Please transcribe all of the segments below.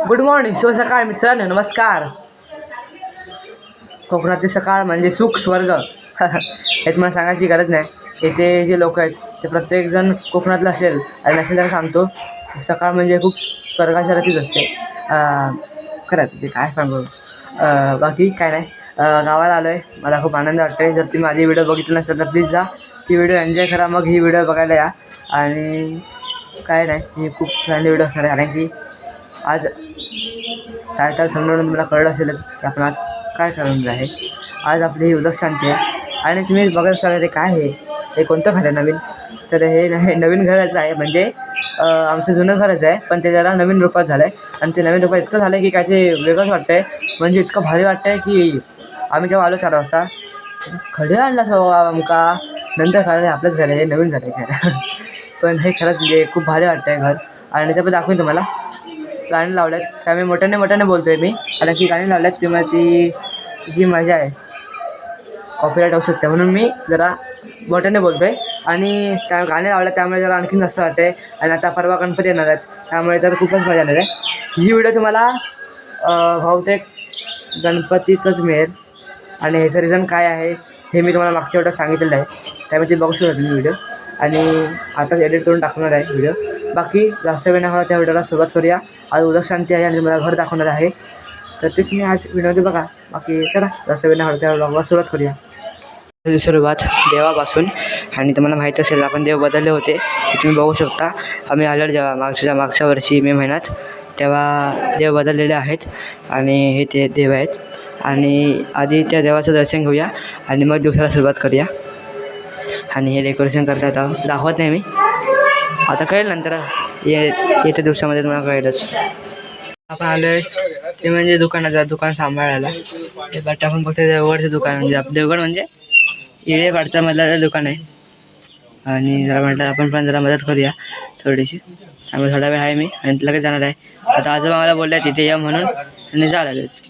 Good morning शुभ सकाळ मित्रांनो नमस्कार. कोकणातली सकाळ म्हणजे सुख स्वर्ग. हे तुम्हाला सांगायची गरज नाही. येथे जे लोक आहेत ते प्रत्येकजण कोकणातलं असेल आणि नसेल तर सांगतो सकाळ म्हणजे खूप स्वर्गाच्या रतीच असते खरंच ते काय सांगू? बाकी काय नाही. गावाला आलो आहे मला खूप आनंद वाटतो आहे जर तुम्ही माझी व्हिडिओ बघितली नसेल तर प्लीज जा. ही व्हिडिओ एन्जॉय करा. मग ही व्हिडिओ बघायला या. आणि काय नाही ही खूप चांगली व्हिडिओ असणार आहे. कारण की आज टायटल समजून तुम्हाला कळलं असेलच की आपण आज काय करणार आहे? आज आपली ही उदक शांती आहे. आणि तुम्ही बघत असाल ते काय आहे? हे कोणतं घर आहे नवीन? तर हे हे नवीन घरच आहे. म्हणजे आमचं जुनं घरच आहे. पण ते जरा नवीन रूपात झालं आहे आणि ते नवीन रूपात इतकं झालं आहे की काय ते वेगळंच वाटतं आहे म्हणजे इतकं भारी वाटतं आहे की आम्ही जेव्हा आलो चार वाजता खडे आणला सर्व आमका नंतर कळलं आपलंच घर आहे हे नवीन झालं आहे काय पण हे खरंच म्हणजे खूप भारी वाटतं आहे घर. आणि ते पण दाखवेन तुम्हाला. गाणी लावल्यात. त्यामुळे मोठ्याने मोठ्याने बोलतो आहे मी. कारण की गाणी लावल्यात किंवा ती जी मजा आहे कॉपीराईट होऊ शकते. म्हणून मी जरा मोठ्याने बोलतो आहे आणि त्या गाणे लावल्या त्यामुळे जरा आणखीन जास्त वाटते आणि आता परवा गणपती येणार आहेत. त्यामुळे तर खूपच मजा येणार आहे. ही व्हिडिओ तुम्हाला बहुतेक गणपतीतच मिळेल. आणि ह्याचं रिझन काय आहे हे मी तुम्हाला मागच्या वेळेस सांगितलेलं आहे. त्यामुळे ते बघू शकतो मी व्हिडिओ आणि आताच एडिट करून टाकणार आहे व्हिडिओ बाकी जास्त वेळ नाही त्या व्हिडिओला सुरुवात करूया. आज उदक शांती आहे आणि मला घर दाखवणार आहे. तर तेच मी आज व्हिडिओमध्ये बघा. बाकी चला जास्त वेळ नाही त्या व्हिडिओला. सुरुवात करूया. सुरुवात देवापासून. आणि तुम्हाला माहीत असेल आपण देव बदलले होते. तुम्ही बघू शकता. आम्ही आल्यावर जेव्हा मागच्या मागच्या वर्षी मे महिन्यात. तेव्हा देव बदललेले आहेत. आणि हे ते देव आहेत. आणि आधी त्या देवाचं दर्शन घेऊया. आणि मग दिवसाला सुरुवात करूया. आणि हे डेकोरेशन करतात दाखवत नाही मी. आता कळेल नंतर. ये येत्या दिवसामध्ये तुम्हाला कळेलच. आपण आलो आहे ते म्हणजे दुकानाचं दुकान सांभाळायला. ते बट आपण फक्त देवगडचं दुकान म्हणजे आप- देवगड म्हणजे इळे मधलं दुकान आहे. आणि जरा म्हटलं आपण पण जरा मदत करूया थोडीशी. त्यामुळे थोडा वेळ आहे मी आणि लगेच जाणार आहे. आता आजोबा मला बोलले तिथे या म्हणून आणि जा लगेच.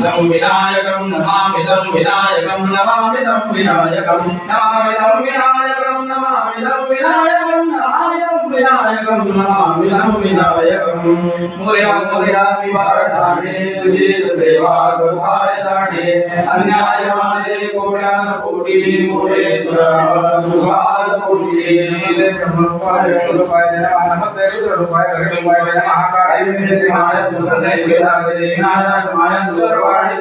इदं विनायकं नमामिदं विनायकं नमामिदं विनायकं नमामिदं विनायकं नमामिदं विनायकं नमामिदं विनायकं नमामिदं विनायकं मोरया मोरया निवारणाने तुझीच सेवा कृपाय दाणे अन्याय माझे कोट्यान कोटी कोटी नमस्ते महाकाय विनाय नारायण सर्वाणि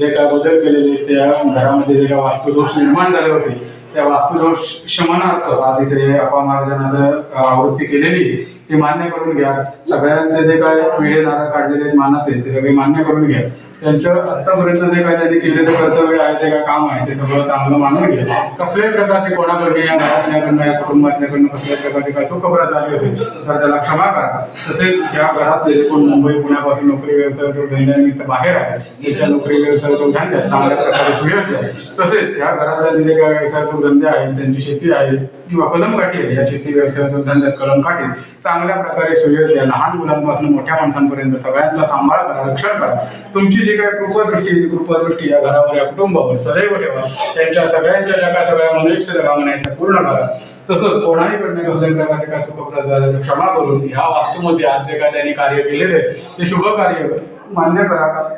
जे काय बदल केलेले त्या घरामध्ये जे काय वास्तुदोष निर्माण झाले होते त्या वास्तुदोष शमनार्थ आज इथे अप्पा महाराजांना आवृत्ती केलेली ते मान्य करून घ्या. सगळ्यांचे जे काय पिढे नारळ काढलेले आहेत ते सगळे मान्य करून घ्या. त्यांचं आतापर्यंत जे काय त्यांनी केलेलं कर्तव्य आहे जे काय काम आहे ते सगळं चांगलं मानून घ्या. कसल्याही प्रकारचे कोणाकडे या घरातल्याकडनं या कुटुंबातल्याकडनं कसल्याही प्रकारची काय चुकपरात झाली असेल तर त्याला क्षमा करा. तसेच या घरातले जे कोण मुंबई पुण्यापासून नोकरी व्यवसाय तो धंद्यानिमित्त बाहेर आहे त्याच्या नोकरी व्यवसाय तो धंद्यात चांगल्या प्रकारे सुयोग्य आहे. तसेच या घरातल्या जे काय व्यवसाय तो धंदे आहेत त्यांची शेती आहे किंवा कलमकाठी आहे या शेती व्यवसायातून धंद्यात कलमकाठी चांगल्या चांगल्या प्रकारे सुयोग्य लहान मुलांपासून मोठ्या माणसांपर्यंत सगळ्यांचा सांभाळ करा रक्षण करा. तुमची जी काही कृपदृष्टी आहे, कृपदृष्टी या घरावर या कुटुंबावर सदैव ठेवा. त्यांच्या सगळ्यांच्या ज्या काय सगळ्या मनुष्य भावना आहेत पूर्ण करा. तसंच कोणाही कडनं कसल्याही प्रकारचे काय चुकपराध क्षमा करून ह्या वास्तूमध्ये आज जे काय त्यांनी कार्य केलेले ते शुभ कार्य मान्य करा.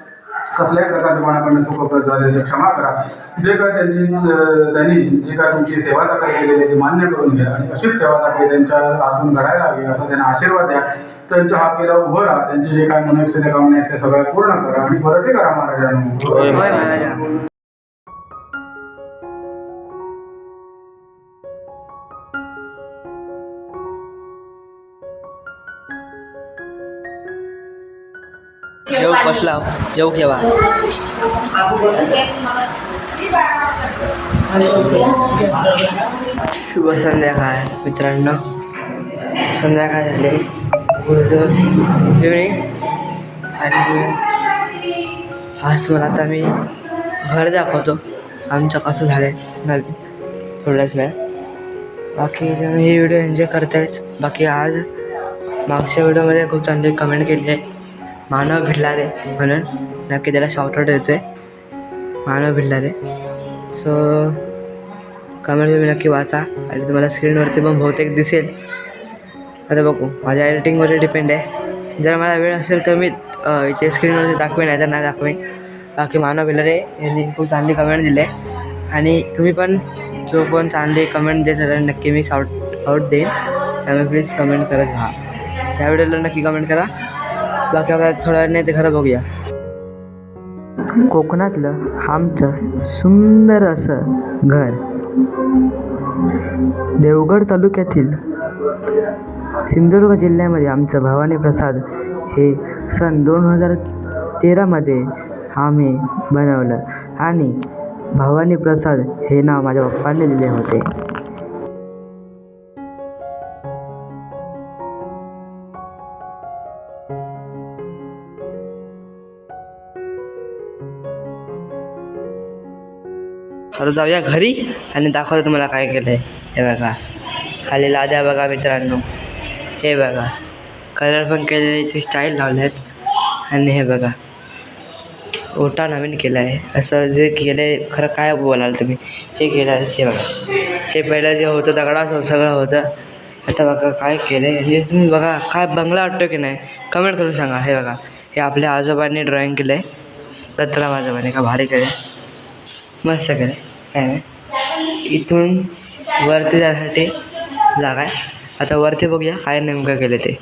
कसल्याही प्रकारचे कोणाकडनं चुकपराध झाले तर क्षमा करा. जे काय त्यांची त्यांनी जे काय तुमची सेवा दाखल केलेली आहे ती मान्य करून घ्या. आणि अशीच सेवा चाकरी त्यांच्या हातून घडायला हवी असा त्यांना आशीर्वाद द्या. त्यांच्या हाकेला उभं राहा. त्यांचे जे काय मनोक्षित कामने आहेत ते सगळ्या पूर्ण करा. आणि परतही करा महाराजांना. होय महाराजा जेव बसला. जेव केव्हा शुभ संध्याकाळ मित्रांनो. संध्याकाळ झाले. इव्हनिंग आणि आज तुम्हाला आता मी घर दाखवतो. आमचं कसं झालं आहे नवीन. थोड्याच वेळ बाकी तुम्ही व्हिडिओ एन्जॉय करतायच. बाकी आज मागच्या व्हिडिओमध्ये खूप चांगली कमेंट केली आहे. मानव भिडलारे म्हणून नक्की त्याला शॉर्टआउट देतो आहे मानव भिडलारे. सो कमेंट तुम्ही नक्की वाचा आणि तुम्हाला स्क्रीनवरती पण बहुतेक दिसेल. आता बघू माझ्या एडिटिंगवर डिपेंड आहे. जर मला वेळ असेल तर मी इथे स्क्रीनवरती दाखवेन नाही तर नाही दाखवेन. बाकी मानव भिलारे यांनी खूप चांगली कमेंट दिले आणि तुम्ही पण जो पण चांगली कमेंट देत असाल नक्की मी साऊट आउट देईन. त्यामुळे प्लीज कमेंट करत राहा. त्या व्हिडिओला नक्की कमेंट करा. बाकी आपल्याला थोड्या वेळाने ते खराब बघूया. कोकणातलं आमचं सुंदर असं घर. देवगड तालुक्यातील सिंधुदुर्ग जिल्ह्यामध्ये आमचं भवानी प्रसाद हे सन दोन हजार तेरामध्ये आम्ही बनवलं. आणि भवानी प्रसाद हे नाव माझ्या पप्पांनी दिले होते. आता जाऊया घरी आणि दाखवतो तुम्हाला काय केलं आहे हे बघा. खाली लाद्या बघा मित्रांनो. हे बघा. कलर पण केलेले ते स्टाईल लावले आहेत आणि हे बघा. ओटा नवीन केला आहे असं जे केलं आहे खरं काय बोलाल तुम्ही? हे केलं आहे हे बघा. हे पहिलं जे होतं दगडाचं सगळं होतं. आता बघा काय केलं आहे हे तुम्ही बघा काय बंगला वाटतो की नाही? कमेंट करून सांगा. हे बघा. हे आपल्या आजोबांनी ड्रॉईंग केलं आहे दत्तराम आजोबांनी का भारी केलं आहे मस्त केलं काय नाही. इथून वरती जाण्यासाठी जागा आहे. आता वरती बघूया काय नेमकं केलं ते.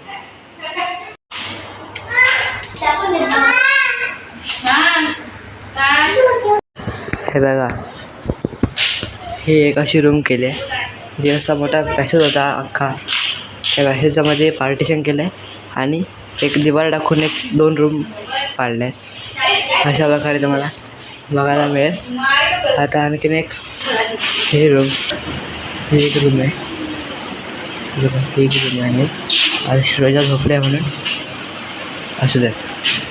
हे बघा. हे एक अशी रूम केली आहे. जे असा मोठा पॅसेज होता अख्खा. त्या पॅसेजच्यामध्ये पार्टिशन केलं आहे आणि एक दिवार टाकून एक दोन रूम पाडले आहेत. अशा प्रकारे तुम्हाला बघायला मिळेल. आता आणखीन एक हे रूम ही एक रूम आहे. ही एक रूम आहे. आणि श्रेजा झोपल्या म्हणून. असू द्यात.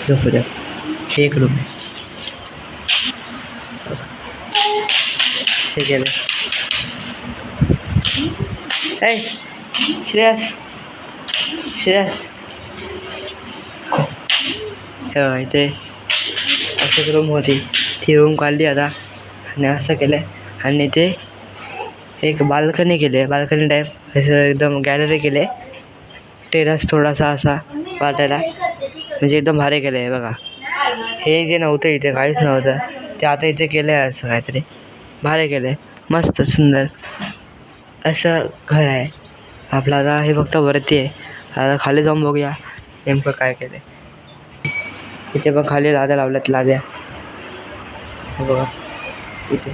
झोपू द्यात. ही एक रूम आहे. ठीक आहे ऐ श्रेयस. श्रेयस. हे इथे अशीच रूम होती. ती रूम काढली आता. आणि असं केलं आहे आणि ते एक बाल्कनी केली आहे बाल्कनी टाईप असं एकदम गॅलरी केली आहे टेरस थोडासा असा वाटायला. म्हणजे एकदम भारी केलं आहे बघा. हे जे नव्हतं इथे काहीच नव्हतं. ते आता इथे केलं आहे असं काहीतरी. भारी केलं आहे मस्त सुंदर. असं घर आहे. आपलं आता हे फक्त वरती आहे. आता खाली जाऊन बघूया नेमकं काय केलं आहे इथे पण खाली लाद्या लावल्यात लाद्या. हे बघा. इथे.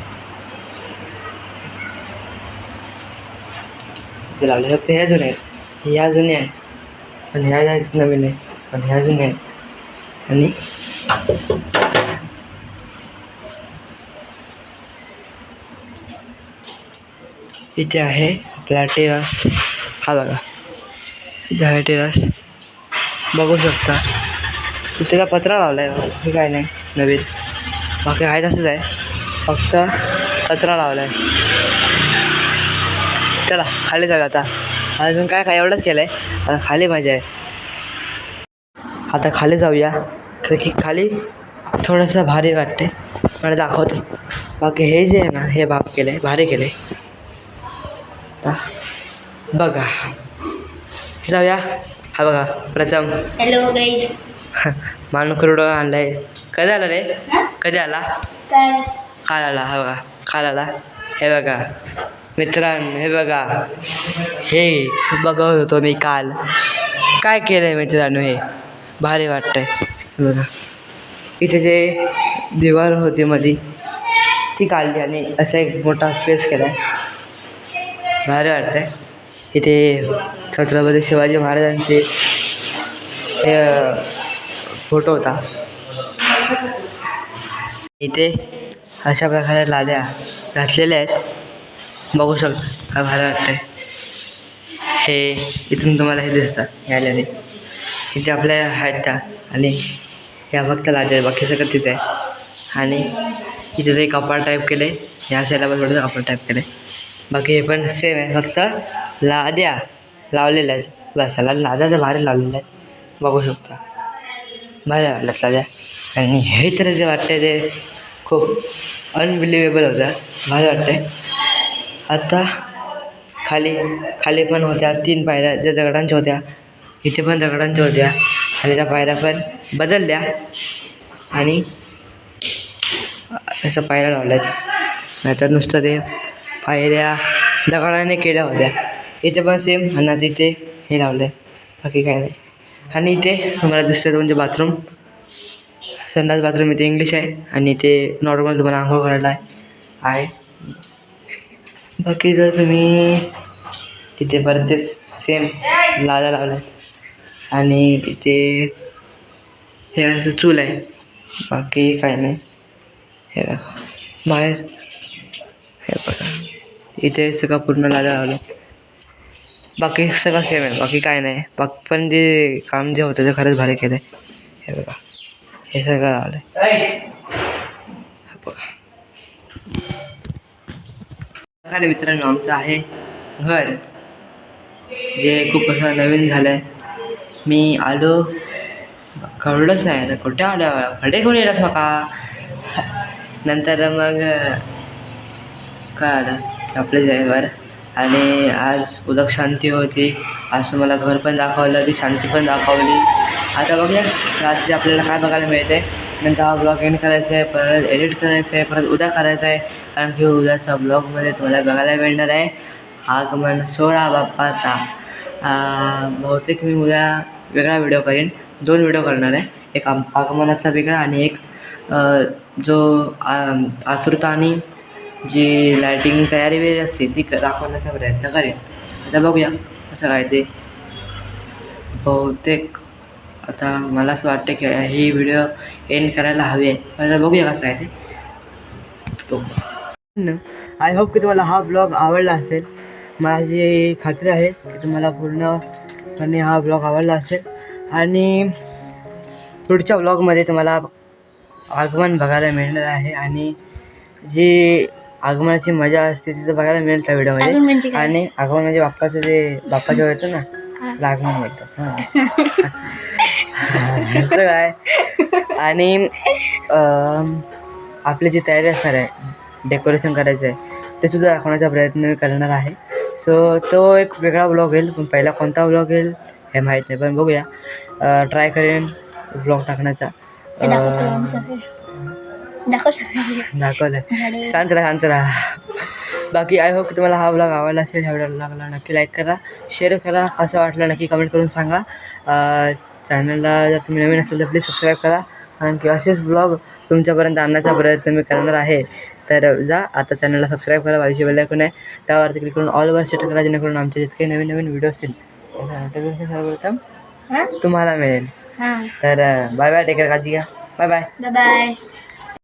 लावले. फक्त ह्या जुन्या आहेत. ह्या जुन्या आहेत. पण ह्या आहेत नवीन आहे पण ह्या जुन्या आहेत. आणि इथे आहे आपला टेरास. हा बघा. इथे आहे टेरास. बघू शकता. त्याला पत्रा लावला आहे हे काय नाही. नवीन. बाकी आहे तसंच आहे. फक्त पत्रा लावला आहे चला खाली जाऊया आता. अजून काय काय एवढंच केलं आहे आता खाली मजा आहे. आता खाली जाऊया. कारण की खाली थोडंसं भारी वाटते मला दाखवते. बाकी हे जे आहे ना हे बाप केलं आहे भारी केलं आहे बघा. जाऊया. हा बघा प्रथम. हॅलो गाईज मानकुरडो आणलाय. कधी आला रे? कधी आला? काय? काल आला हा बघा. काल आला. हे बघा. मित्रांनो हे बघा. हेच बघत होतो मी काल. काय केलं आहे मित्रांनो हे? भारी वाटतंय. हे बघा. इथे जे दिवार होती मधी ती काढली आणि असा एक मोठा स्पेस केला आहे भारी वाटतंय. इथे छत्रपती शिवाजी महाराजांचे हे फोटो होता. इथे अशा प्रकारे लाद्या घातलेल्या आहेत. बघू शकता काय भारी वाटतंय. हे इथून तुम्हाला हे दिसतात याल्याने इथे आपल्या आहेत त्या आणि ह्या फक्त लाद्या आहेत. बाकी सगळं तिथे आहे. आणि इथे ते कपाळ टाईप केले ह्या साईडला पण थोडंसं कपाळ टाईप केलं बाकी हे पण सेम आहे. फक्त लाद्या लावलेल्या आहेत. बसायला लादा लाद्या तर भारी लावलेल्या आहेत. बघू शकता. भारी वाटल्यात लाद्या. आणि हे तर जे वाटतं ते खूप अनबिलिवेबल होतं भारी वाटते आता खाली खाली पण होत्या तीन पायऱ्या ज्या दगडांच्या होत्या इथे पण दगडांच्या होत्या आणि त्या पायऱ्या पण बदलल्या आणि असं पायऱ्या लावल्यात. नाहीतर नुसतं ते पायऱ्या दगडाने केल्या होत्या. इथे पण सेम आणि तिथे हे लावलं आहे बाकी काय नाही. आणि इथे मला दिसतं म्हणजे बाथरूम संडास बाथरूम इथे इंग्लिश आहे आणि ते नॉर्मल तुम्हाला आंघोळ करायला आहे. आहे बाकी जर तुम्ही तिथे परत तेच सेम लादा लावला आहे आणि इथे हे असं चूल आहे. बाकी काय नाही. हे बघा. बाहेर. हे बघा. इथे सगळं पूर्ण लादा लावलं. बाकी सगळं सेम आहे. बाकी काय नाही. बाकी पण जे काम जे होतं ते खरंच भारी केलं आहे हे बघा. हे सगळं लावलं आहे बघा मित्रांनो आमचं आहे घर. जे खूप असं नवीन झालं आहे मी आलो. कळलंच नाही आता कुठे आलो खडे कोण येलास मका नंतर मग काय आलं आपलं जायवर आणि आज उदक शांती होती. आज तुम्हाला घर पण दाखवलं ती शांती पण दाखवली. आता बघूया रात्री आपल्याला काय बघायला मिळते नंतर हा ब्लॉग एंड करायचा आहे परत एडिट करायचं आहे परत उद्या करायचा आहे. कारण की उद्याचा ब्लॉगमध्ये तुम्हाला बघायला मिळणार आहे. आगमन सोळा बाप्पाचा. बहुतेक मी उद्या वेगळा व्हिडिओ करीन. दोन व्हिडिओ करणार आहे. एक आगमनाचा वेगळा आणि एक जो आतुरता आणि जी लायटिंग तयारी वगैरे असते ती क- दाखवण्याचा प्रयत्न करेन. आता बघूया कसं काय ते. बहुतेक आता मला असं वाटतं की ही व्हिडिओ एंड करायला हवी आहे. बघूया कसं आहे ते. आय होप की तुम्हाला हा ब्लॉग आवडला असेल. माझी खात्री आहे की तुम्हाला पूर्णपणे हा ब्लॉग आवडला असेल. आणि पुढच्या ब्लॉगमध्ये तुम्हाला आगमन बघायला मिळणार आहे. आणि जी आगमनाची मजा असते ती तर बघायला मिळेल त्या आगमन म्हणजे व्हिडिओमध्ये काय? आणि आगमन म्हणजे बाप्पाचं जे बाप्पा जेव्हा येतो ना त्याला आगमन हां असं काय? आणि आपली जी तयारी असणार आहे डेकोरेशन करायचं आहे ते सुद्धा दाखवण्याचा प्रयत्न मी करणार आहे. सो तो एक वेगळा ब्लॉग येईल पण पहिला कोणता ब्लॉग येईल हे माहीत नाही पण बघूया. ट्राय करेन ब्लॉग टाकण्याचा. दाखवलं. शांत राहा शांत राहा. बाकी आय होप तुम्हाला हा ब्लॉग आवडला असेल व्हिडिओ लागला नक्की लाईक करा शेअर करा कसं वाटलं नक्की कमेंट करून सांगा. चॅनलला जर तुम्ही नवीन असेल तर प्लीज सबस्क्राईब करा. कारण की असेच ब्लॉग तुमच्यापर्यंत आणण्याचा प्रयत्न मी करणार आहे. तर जा आता चॅनलला सबस्क्राईब करा बाजूची बेल ऐकून आहे. त्यावरती क्लिक करून ऑलवर सेट करा जेणेकरून आमचे जितके नवीन नवीन व्हिडिओ असतील सर्वप्रथम तुम्हाला मिळेल. हा. तर बाय बाय टेकर काळजी घ्या. Bye bye bye